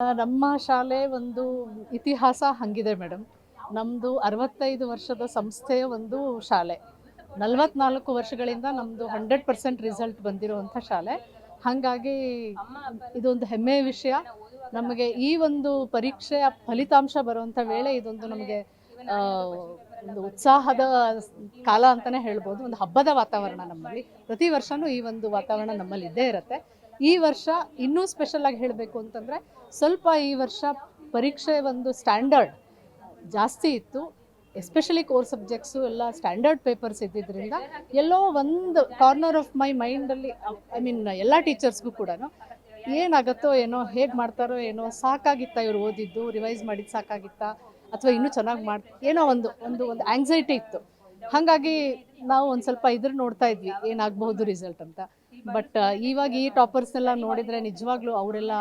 ನಮ್ಮ ಶಾಲೆ ಒಂದು ಇತಿಹಾಸ ಹಂಗಿದೆ ಮೇಡಮ್. ನಮ್ಮದು ಅರವತ್ತೈದು ವರ್ಷದ ಸಂಸ್ಥೆಯ ಒಂದು ಶಾಲೆ. ನಲವತ್ನಾಲ್ಕು ವರ್ಷಗಳಿಂದ ನಮ್ಮದು ಹಂಡ್ರೆಡ್ ಪರ್ಸೆಂಟ್ ರಿಸಲ್ಟ್ ಬಂದಿರುವಂಥ ಶಾಲೆ. ಹಾಗಾಗಿ ಇದೊಂದು ಹೆಮ್ಮೆಯ ವಿಷಯ. ನಮಗೆ ಈ ಒಂದು ಪರೀಕ್ಷೆಯ ಫಲಿತಾಂಶ ಬರುವಂಥ ವೇಳೆ ಇದೊಂದು ನಮಗೆ ಒಂದು ಉತ್ಸಾಹದ ಕಾಲ ಅಂತಲೇ ಹೇಳ್ಬೋದು. ಒಂದು ಹಬ್ಬದ ವಾತಾವರಣ ನಮ್ಮಲ್ಲಿ. ಪ್ರತಿ ವರ್ಷವೂ ಈ ಒಂದು ವಾತಾವರಣ ನಮ್ಮಲ್ಲಿ ಇದ್ದೇ ಇರುತ್ತೆ. ಈ ವರ್ಷ ಇನ್ನೂ ಸ್ಪೆಷಲ್ ಆಗಿ ಹೇಳಬೇಕು ಅಂತಂದರೆ ಸ್ವಲ್ಪ ಈ ವರ್ಷ ಪರೀಕ್ಷೆ ಒಂದು ಸ್ಟ್ಯಾಂಡರ್ಡ್ ಜಾಸ್ತಿ ಇತ್ತು ಎಸ್ಪೆಷಲಿ ಕೋರ್ ಸಬ್ಜೆಕ್ಟ್ಸು ಎಲ್ಲ ಸ್ಟ್ಯಾಂಡರ್ಡ್ ಪೇಪರ್ಸ್ ಇದ್ದಿದ್ದರಿಂದ ಎಲ್ಲೋ ಒಂದು ಕಾರ್ನರ್ ಆಫ್ ಮೈ ಮೈಂಡಲ್ಲಿ ಐ ಮೀನ್ ಎಲ್ಲ ಟೀಚರ್ಸ್ಗೂ ಕೂಡ ಏನಾಗುತ್ತೋ ಏನೋ, ಹೇಗೆ ಮಾಡ್ತಾರೋ ಏನೋ, ಸಾಕಾಗಿತ್ತಾ ಇವರು ಓದಿದ್ದು ರಿವೈಸ್ ಮಾಡಿದ್ದು ಸಾಕಾಗಿತ್ತಾ, ಅಥವಾ ಇನ್ನೂ ಚೆನ್ನಾಗಿ ಮಾಡ್, ಏನೋ ಒಂದು ಒಂದು ಒಂದು ಆ್ಯಂಗ್ಸೈಟಿ ಇತ್ತು. ಹಾಗಾಗಿ ನಾವು ಒಂದು ಸ್ವಲ್ಪ ಇದ್ರ ನೋಡ್ತಾ ಇದ್ವಿ, ಏನಾಗಬಹುದು ರಿಸಲ್ಟ್ ಅಂತ. ಬಟ್ ಇವಾಗ ಈ ಟಾಪರ್ಸ್ನೆಲ್ಲ ನೋಡಿದರೆ ನಿಜವಾಗ್ಲೂ ಅವರೆಲ್ಲ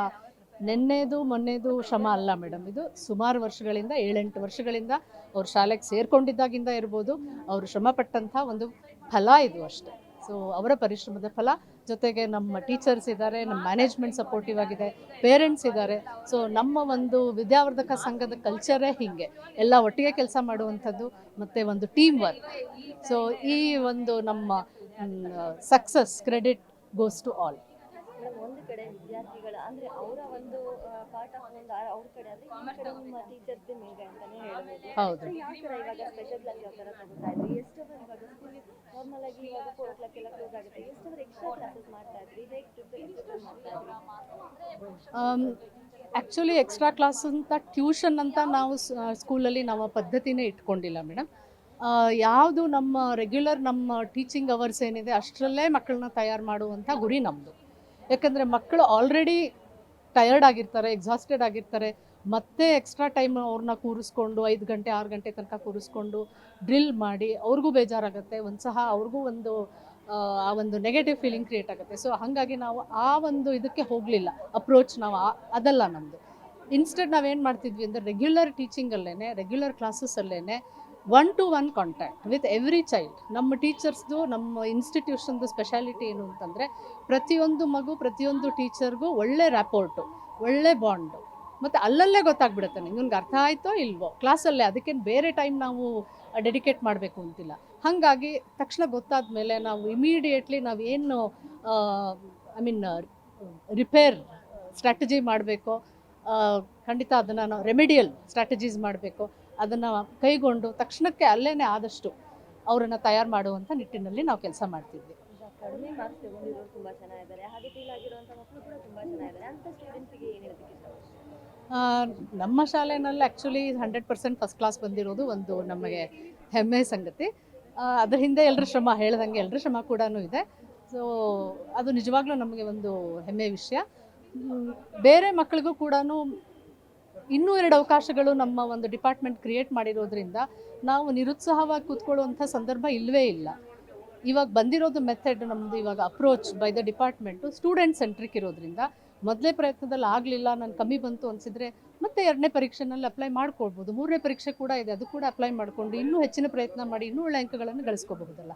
ನೆನ್ನೆದು, ಮೊನ್ನೆದು ಶ್ರಮ ಅಲ್ಲ ಮೇಡಮ್ ಇದು ಸುಮಾರು ವರ್ಷಗಳಿಂದ, ಏಳೆಂಟು ವರ್ಷಗಳಿಂದ ಅವ್ರ ಶಾಲೆಗೆ ಸೇರ್ಕೊಂಡಿದ್ದಾಗಿಂದ ಇರ್ಬೋದು, ಅವರು ಶ್ರಮ ಪಟ್ಟಂಥ ಒಂದು ಫಲ ಇದು ಅಷ್ಟೇ. ಸೊ ಅವರ ಪರಿಶ್ರಮದ ಫಲ ಜೊತೆಗೆ ನಮ್ಮ ಟೀಚರ್ಸ್ ಇದ್ದಾರೆ ನಮ್ಮ ಮ್ಯಾನೇಜ್ಮೆಂಟ್ ಸಪೋರ್ಟಿವ್ ಆಗಿದೆ ಪೇರೆಂಟ್ಸ್ ಇದ್ದಾರೆ. ಸೊ ನಮ್ಮ ಒಂದು ವಿದ್ಯಾವರ್ಧಕ ಸಂಘದ ಕಲ್ಚರೇ ಹೀಗೆ. ಎಲ್ಲ ಒಟ್ಟಿಗೆ ಕೆಲಸ ಮಾಡುವಂಥದ್ದು ಮತ್ತು ಒಂದು ಟೀಮ್ ವರ್ಕ್ ಸೊ ಈ ಒಂದು ನಮ್ಮ success credit goes to all ಒಂದು ಕಡೆ ವಿದ್ಯಾರ್ಥಿಗಳ ಅಂದ್ರೆ ಅವರ ಒಂದು ಆ, ಪಾಠ ಒಂದು ಆ- ಅವ್ರ ಕಡೆ ಅಂದ್ರೆ ಈ ಕಡೆ ನಿಮ್ಮ ಟೀಚರ್ಸ್ ಮೇಘ ಅಂತಾನೆ ಹೇಳ್ಬೋದು. ಹೌದು. ಯಾವ ತರ ಇವಾಗ ಸ್ಪೆಷಲ್ ಕ್ಲಾಸ್ ಯಾವ ತರ ತಗೋತಾ ಇದ್ರಿ? ಎಷ್ಟು ಅವರ್ ಇವಾಗ ಸ್ಕೂಲ್ ನಾರ್ಮಲ್ ಆಗಿ ಇವಾಗ ಆ್ಯಕ್ಚುಲಿ ಎಕ್ಸ್ಟ್ರಾ ಕ್ಲಾಸ್ ಅಂತ ಟ್ಯೂಷನ್ ಅಂತ ನಾವು ಸ್ಕೂಲಲ್ಲಿ ನಾವು ಪದ್ಧತಿನೇ ಇಟ್ಕೊಂಡಿಲ್ಲ ಮೇಡಮ್ ಯಾವುದು ನಮ್ಮ ರೆಗ್ಯುಲರ್ ನಮ್ಮ ಟೀಚಿಂಗ್ ಅವರ್ಸ್ ಏನಿದೆ ಅಷ್ಟರಲ್ಲೇ ಮಕ್ಕಳನ್ನ ತಯಾರು ಮಾಡುವಂಥ ಗುರಿ ನಮ್ಮದು ಯಾಕಂದರೆ ಮಕ್ಕಳು ಆಲ್ರೆಡಿ ಟಯರ್ಡ್ ಆಗಿರ್ತಾರೆ ಎಕ್ಸಾಸ್ಟೆಡ್ ಆಗಿರ್ತಾರೆ. ಮತ್ತೆ ಎಕ್ಸ್ಟ್ರಾ ಟೈಮ್ ಅವ್ರನ್ನ ಕೂರಿಸ್ಕೊಂಡು ಐದು ಗಂಟೆ, ಆರು ಗಂಟೆ ತನಕ ಕೂರಿಸ್ಕೊಂಡು ಡ್ರಿಲ್ ಮಾಡಿ ಅವ್ರಿಗೂ ಬೇಜಾರಾಗುತ್ತೆ. ಒಂದು ಸಹ ಅವ್ರಿಗೂ ಒಂದು ಆ, ಒಂದು ನೆಗೆಟಿವ್ ಫೀಲಿಂಗ್ ಕ್ರಿಯೇಟ್ ಆಗುತ್ತೆ. ಸೊ ಹಾಗಾಗಿ ನಾವು ಆ ಒಂದು ಇದಕ್ಕೆ ಹೋಗಲಿಲ್ಲ. ಅಪ್ರೋಚ್ ನಾವು ಅದಲ್ಲ ನಮ್ಮದು ಇನ್ಸ್ಟೆಡ್ ನಾವೇನು ಮಾಡ್ತಿದ್ವಿ ಅಂದರೆ ರೆಗ್ಯುಲರ್ ಟೀಚಿಂಗಲ್ಲೇ regular ಕ್ಲಾಸಸ್ಸಲ್ಲೇ one to one contact with every child ನಮ್ಮ ಟೀಚರ್ಸ್ದು ನಮ್ಮ ಇನ್ಸ್ಟಿಟ್ಯೂಷನ್ದು ಸ್ಪೆಷಾಲಿಟಿ ಏನು ಅಂತಂದರೆ ಪ್ರತಿಯೊಂದು ಮಗು ಪ್ರತಿಯೊಂದು ಟೀಚರ್ಗೂ ಒಳ್ಳೆ ರ್ಯಾಪೋರ್ಟು ಒಳ್ಳೆ ಬಾಂಡು ಮತ್ತು ಅಲ್ಲಲ್ಲೇ ಗೊತ್ತಾಗ್ಬಿಡುತ್ತೆ ನಿಮ್ಗೆ. ಅರ್ಥ ಆಯಿತೋ ಇಲ್ವೋ? ಕ್ಲಾಸಲ್ಲೇ ಅದಕ್ಕೇನು ಬೇರೆ ಟೈಮ್ ನಾವು ಡೆಡಿಕೇಟ್ ಮಾಡಬೇಕು ಅಂತಿಲ್ಲ. ಹಾಗಾಗಿ ತಕ್ಷಣ ಗೊತ್ತಾದ ಮೇಲೆ ನಾವು ಇಮಿಡಿಯೇಟ್ಲಿ ನಾವು ಏನು ಐ ಮೀನ್ ರಿಪೇರ್ ಸ್ಟ್ರಾಟಜಿ ಮಾಡಬೇಕು ಖಂಡಿತ ಅದನ್ನು ನಾವು ರೆಮಿಡಿಯಲ್ ಸ್ಟ್ರಾಟಜೀಸ್ ಮಾಡಬೇಕು ಅದನ್ನು ಕೈಗೊಂಡು ತಕ್ಷಣಕ್ಕೆ ಅಲ್ಲೇ ಆದಷ್ಟು ಅವರನ್ನು ತಯಾರು ಮಾಡುವಂಥ ನಿಟ್ಟಿನಲ್ಲಿ ನಾವು ಕೆಲಸ ಮಾಡ್ತಿದ್ವಿ. ಈಗ ಕಡಿಮೆ ಮಾರ್ಕ್ಸ್ ತಗೊಂಡಿರೋರು ತುಂಬಾ ಚೆನ್ನಾಗಿದ್ದಾರೆ. ಹಾಗೆ ಫೀಲ್ ಆಗಿರುವಂತ ಮಕ್ಕಳು ಕೂಡ ತುಂಬಾ ಚೆನ್ನಾಗಿದ್ದಾರೆ. ಅಂತ ಸ್ಟೂಡೆಂಟ್ಸ್ಗೆ ಏನು ಹೇಳೋದಕ್ಕೆ ಆ, ನಮ್ಮ ಶಾಲೆಯಲ್ಲಿ actually hundred percent first class ಬಂದಿರೋದು ಒಂದು ನಮಗೆ ಹೆಮ್ಮೆ ಸಂಗತಿ. ಅದ್ರ ಹಿಂದೆ ಎಲ್ಲರ ಶ್ರಮ, ಹೇಳ್ದಂಗೆ ಎಲ್ಲರ ಶ್ರಮ ಕೂಡ ಇದೆ. ಸೊ ಅದು ನಿಜವಾಗ್ಲೂ ನಮಗೆ ಒಂದು ಹೆಮ್ಮೆಯ ವಿಷಯ. ಬೇರೆ ಮಕ್ಕಳಿಗೂ ಕೂಡ ಇನ್ನೂ ಎರಡು ಅವಕಾಶಗಳು ನಮ್ಮ ಒಂದು ಡಿಪಾರ್ಟ್ಮೆಂಟ್ ಕ್ರಿಯೇಟ್ ಮಾಡಿರೋದ್ರಿಂದ ನಾವು ನಿರುತ್ಸಾಹವಾಗಿ ಕೂತ್ಕೊಳ್ಳುವಂಥ ಸಂದರ್ಭ ಇಲ್ಲವೇ ಇಲ್ಲ. ಇವಾಗ ಬಂದಿರೋದು ಮೆಥಡ್ ನಮ್ಮದು ಇವಾಗ approach by the department student centric ಇರೋದ್ರಿಂದ ಮೊದಲೇ ಪ್ರಯತ್ನದಲ್ಲಿ ಆಗಲಿಲ್ಲ, ನಾನು ಕಮ್ಮಿ ಬಂತು ಅನಿಸಿದರೆ ಮತ್ತೆ ಎರಡನೇ ಪರೀಕ್ಷೆನಲ್ಲಿ ಅಪ್ಲೈ ಮಾಡ್ಕೊಳ್ಬೋದು. ಮೂರನೇ ಪರೀಕ್ಷೆ ಕೂಡ ಇದೆ, ಅದು ಕೂಡ ಅಪ್ಲೈ ಮಾಡಿಕೊಂಡು ಇನ್ನೂ ಹೆಚ್ಚಿನ ಪ್ರಯತ್ನ ಮಾಡಿ ಇನ್ನೂ ಒಳ್ಳೆ ಅಂಕಗಳನ್ನು ಗಳಿಸ್ಕೋಬಹುದಲ್ಲ.